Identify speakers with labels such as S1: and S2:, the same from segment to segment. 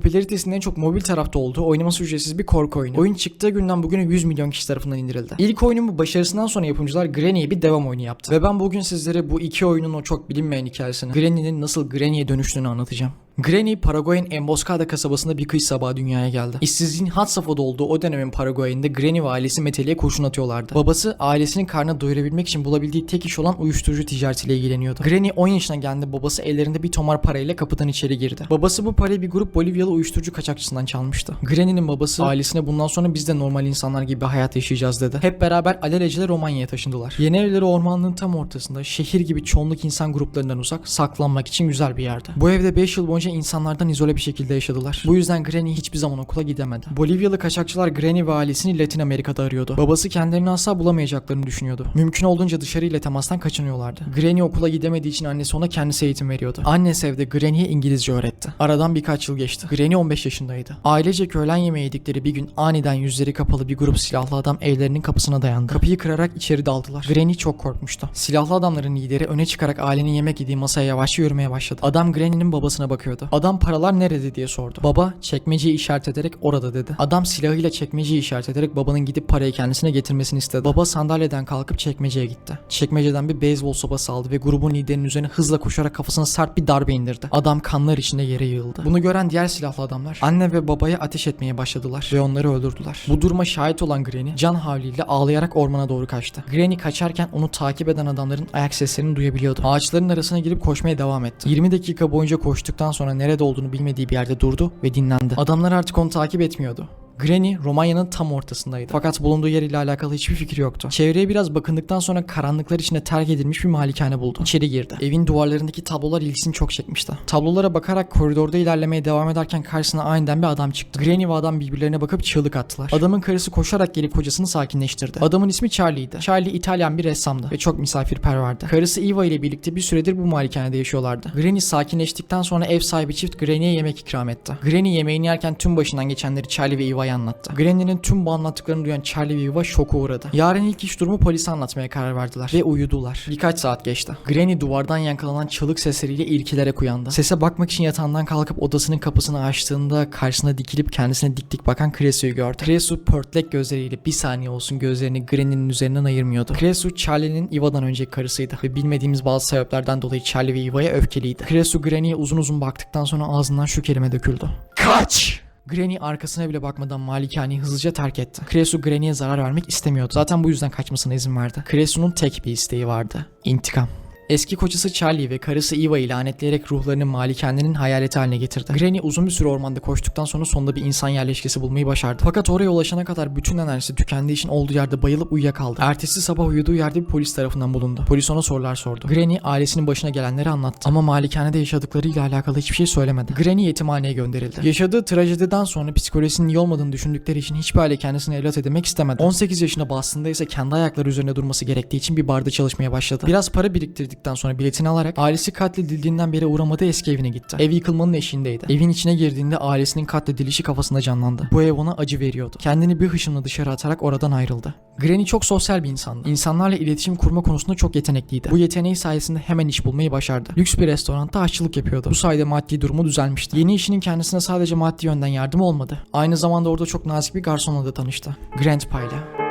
S1: popülaritesinin en çok mobil tarafta olduğu oynaması ücretsiz bir korku oyunu. Oyun çıktığı günden bugüne 100 milyon kişi tarafından indirildi. İlk oyunun bu başarısından sonra yapımcılar Granny'ye bir devam oyunu yaptı. Ve ben bugün sizlere bu iki oyunun o çok bilinmeyen hikayesini, Granny'nin nasıl Granny'ye dönüştüğünü anlatacağım. Granny, Paraguay'ın Emboscada kasabasında bir kış sabahı dünyaya geldi. İşsizliğin had safhada olduğu o dönemin Paraguay'ında Granny ve ailesi meteliğe kurşun atıyorlardı. Babası ailesinin karnını doyurabilmek için bulabildiği tek iş olan uyuşturucu ticaretiyle ilgileniyordu. Granny 10 yaşına geldi babası ellerinde bir tomar parayla kapıdan içeri girdi. Babası bu parayı bir grup Bolivyalı uyuşturucu kaçakçısından çalmıştı. Granny'nin babası ailesine bundan sonra biz de normal insanlar gibi hayat yaşayacağız dedi. Hep beraber alelacele Romanya'ya taşındılar. Yeni evleri ormanlığın tam ortasında şehir gibi çoğunluk insan gruplarından uzak saklanmak için güzel bir yerdi. Bu evde 5 yıl boyunca insanlardan izole bir şekilde yaşadılar. Bu yüzden Granny hiçbir zaman okula gidemedi. Bolivyalı kaçakçılar Granny ve ailesini Latin Amerika'da arıyordu. Babası kendilerini asla bulamayacaklarını düşünüyordu. Mümkün olduğunca dışarıyla temastan kaçınıyorlardı. Granny okula gidemediği için annesi ona kendisi eğitim veriyordu. Annesi evde Granny'ye İngilizce öğretti. Aradan birkaç yıl geçti. Granny 15 yaşındaydı. Ailecek öğlen yemeği yedikleri bir gün aniden yüzleri kapalı bir grup silahlı adam evlerinin kapısına dayandı. Kapıyı kırarak içeri daldılar. Granny çok korkmuştu. Silahlı adamların lideri öne çıkarak ailenin yemek yediği masaya yavaşça yürümeye başladı. Adam Granny'nin babasına bakıyordu. Adam paralar nerede diye sordu. Baba çekmeceyi işaret ederek orada dedi. Adam silahıyla çekmeceyi işaret ederek babanın gidip parayı kendisine getirmesini istedi. Baba sandalyeden kalkıp çekmeceye gitti. Çekmeceden bir beyzbol sopası aldı ve grubun liderinin üzerine hızla koşarak kafasına sert bir darbe indirdi. Adam kanlar içinde yere yığıldı. Bunu gören diğer silahlı adamlar anne ve babaya ateş etmeye başladılar ve onları öldürdüler. Bu duruma şahit olan Granny can havliyle ağlayarak ormana doğru kaçtı. Granny kaçarken onu takip eden adamların ayak seslerini duyabiliyordu. Ağaçların arasına girip koşmaya devam etti. 20 dakika boyunca koştuktan sonra nerede olduğunu bilmediği bir yerde durdu ve dinlendi. Adamlar artık onu takip etmiyordu. Granny Romanya'nın tam ortasındaydı. Fakat bulunduğu yer ile alakalı hiçbir fikri yoktu. Çevreye biraz bakındıktan sonra karanlıklar içinde terk edilmiş bir malikane buldu. İçeri girdi. Evin duvarlarındaki tablolar ilgisini çok çekmişti. Tablolara bakarak koridorda ilerlemeye devam ederken karşısına aniden bir adam çıktı. Granny ve adam birbirlerine bakıp çığlık attılar. Adamın karısı koşarak gelip kocasını sakinleştirdi. Adamın ismi Charlie'ydi. Charlie İtalyan bir ressamdı ve çok misafirperverdi. Karısı Eva ile birlikte bir süredir bu malikanede yaşıyorlardı. Granny sakinleştikten sonra ev sahibi çift Granny'ye yemek ikram etti. Granny yemeğini yerken tüm başından geçenleri Charlie ve Eva'ya anlattı. Granny'nin tüm bu anlattıklarını duyan Charlie ve Eva şoka uğradı. Yarın ilk iş durumu polise anlatmaya karar verdiler ve uyudular. Birkaç saat geçti. Granny duvardan yankalanan çığlık sesleriyle irkilerek uyandı. Sese bakmak için yatağından kalkıp odasının kapısını açtığında karşısına dikilip kendisine dik dik bakan Cresu'yu gördü. Cresu pörtlek gözleriyle bir saniye olsun gözlerini Granny'nin üzerinden ayırmıyordu. Cresu Charlie'nin Eva'dan önceki karısıydı ve bilmediğimiz bazı sebeplerden dolayı Charlie ve Eva'ya öfkeliydi. Cresu Granny'ye uzun uzun baktıktan sonra ağzından şu kelime döküldü. Kaç! Granny arkasına bile bakmadan malikaneyi hızlıca terk etti. Cresu Granny'e zarar vermek istemiyordu. Zaten bu yüzden kaçmasına izin verdi. Cresu'nun tek bir isteği vardı. İntikam. Eski kocası Charlie ve karısı Eva'yı lanetleyerek ruhlarını malikanenin hayaleti haline getirdi. Granny uzun bir süre ormanda koştuktan sonra sonunda bir insan yerleşkesi bulmayı başardı. Fakat oraya ulaşana kadar bütün enerjisi tükendiği için olduğu yerde bayılıp uyuyakaldı. Ertesi sabah uyuduğu yerde bir polis tarafından bulundu. Polis ona sorular sordu. Granny ailesinin başına gelenleri anlattı. Ama malikanede yaşadıklarıyla alakalı hiçbir şey söylemedi. Granny yetimhaneye gönderildi. Yaşadığı trajediden sonra psikolojisinin iyi olmadığını düşündükleri için hiçbir aile kendisini evlat edinmek istemedi. 18 yaşına bastığında ise kendi ayakları üzerine durması gerektiği için bir barda çalışmaya başladı. Biraz para biriktirdikten sonra biletini alarak ailesi katledildiğinden beri uğramadığı eski evine gitti. Ev yıkılmanın eşiğindeydi. Evin içine girdiğinde ailesinin katledilişi kafasında canlandı. Bu ev ona acı veriyordu. Kendini bir hışımla dışarı atarak oradan ayrıldı. Granny çok sosyal bir insandı. İnsanlarla iletişim kurma konusunda çok yetenekliydi. Bu yeteneği sayesinde hemen iş bulmayı başardı. Lüks bir restoranda aşçılık yapıyordu. Bu sayede maddi durumu düzelmişti. Yeni işinin kendisine sadece maddi yönden yardım olmadı. Aynı zamanda orada çok nazik bir garsonla da tanıştı. Grandpa ile.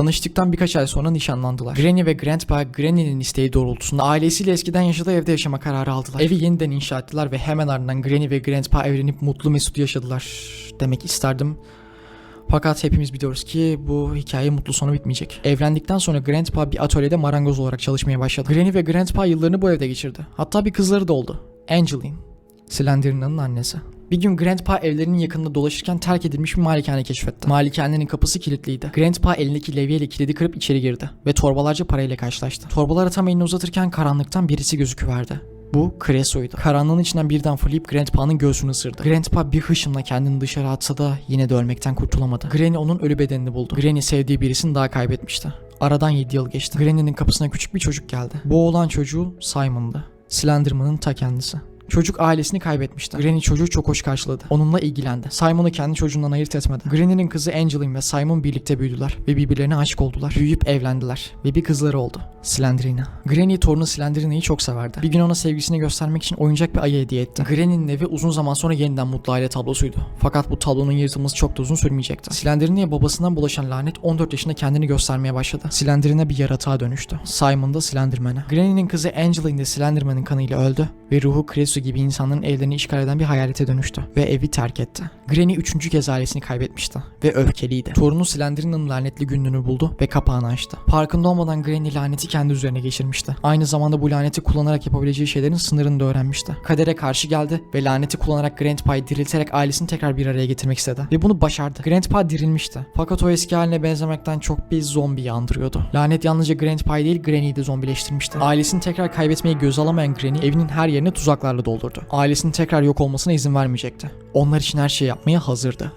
S1: Tanıştıktan birkaç ay sonra nişanlandılar. Granny ve Grandpa Granny'nin isteği doğrultusunda ailesiyle eskiden yaşadığı evde yaşama kararı aldılar. Evi yeniden inşa ettiler ve hemen ardından Granny ve Grandpa evlenip mutlu mesut yaşadılar demek isterdim. Fakat hepimiz biliyoruz ki bu hikaye mutlu sonu bitmeyecek. Evlendikten sonra Grandpa bir atölyede marangoz olarak çalışmaya başladı. Granny ve Grandpa yıllarını bu evde geçirdi. Hatta bir kızları da oldu. Angeline. Slenderina'nın annesi. Bir gün Grandpa evlerinin yakınında dolaşırken terk edilmiş bir malikane keşfetti. Malikanenin kapısı kilitliydi. Grandpa elindeki levyeyle kilidi kırıp içeri girdi ve torbalarca parayla karşılaştı. Torbalara tam elini uzatırken karanlıktan birisi gözüküverdi. Bu Creso'ydu. Karanlığın içinden birden fırlayıp Grandpa'nın göğsünü ısırdı. Grandpa bir hışımla kendini dışarı atsa da yine de ölmekten kurtulamadı. Granny onun ölü bedenini buldu. Granny sevdiği birisini daha kaybetmişti. Aradan 7 yıl geçti. Granny'nin kapısına küçük bir çocuk geldi. Bu oğlan çocuğu Simon'dı. Slenderman'ın ta kendisi. Çocuk ailesini kaybetmişti. Granny çocuğu çok hoş karşıladı. Onunla ilgilendi. Simon'u kendi çocuğundan ayırt etmedi. Granny'nin kızı Angeline ve Simon birlikte büyüdüler ve birbirlerine aşık oldular. Büyüyüp evlendiler ve bir kızları oldu. Slendrina. Granny torunu Slendrina'yı çok severdi. Bir gün ona sevgisini göstermek için oyuncak bir ayı hediye etti. Granny'nin evi uzun zaman sonra yeniden mutlu aile tablosuydu. Fakat bu tablonun yırtılması çok da uzun sürmeyecekti. Slendrina'ya babasından bulaşan lanet 14 yaşında kendini göstermeye başladı. Slendrina bir yaratığa dönüştü. Simon da Slenderman'a. Granny'nin kızı Angeline de Slenderman'ın kanıyla öldü ve ruhu Kresu gibi insanların evlerini işgal eden bir hayalete dönüştü ve evi terk etti. Granny üçüncü kez ailesini kaybetmişti ve öfkeliydi. Torunu Slendrina'nın lanetli günlüğünü buldu ve kapağını açtı. Farkında olmadan Granny laneti kendi üzerine geçirmişti. Aynı zamanda bu laneti kullanarak yapabileceği şeylerin sınırını da öğrenmişti. Kadere karşı geldi ve laneti kullanarak Grandpa'yı dirilterek ailesini tekrar bir araya getirmek istedi. Ve bunu başardı. Grandpa dirilmişti. Fakat o eski haline benzemekten çok bir zombiyi andırıyordu. Lanet yalnızca Grandpa'yı değil Granny'yi de zombileştirmişti. Ailesini tekrar kaybetmeyi göz alamayan Granny evinin her yerini tuzaklarla doldurdu. Ailesinin tekrar yok olmasına izin vermeyecekti. Onlar için her şeyi yapmaya hazırdı.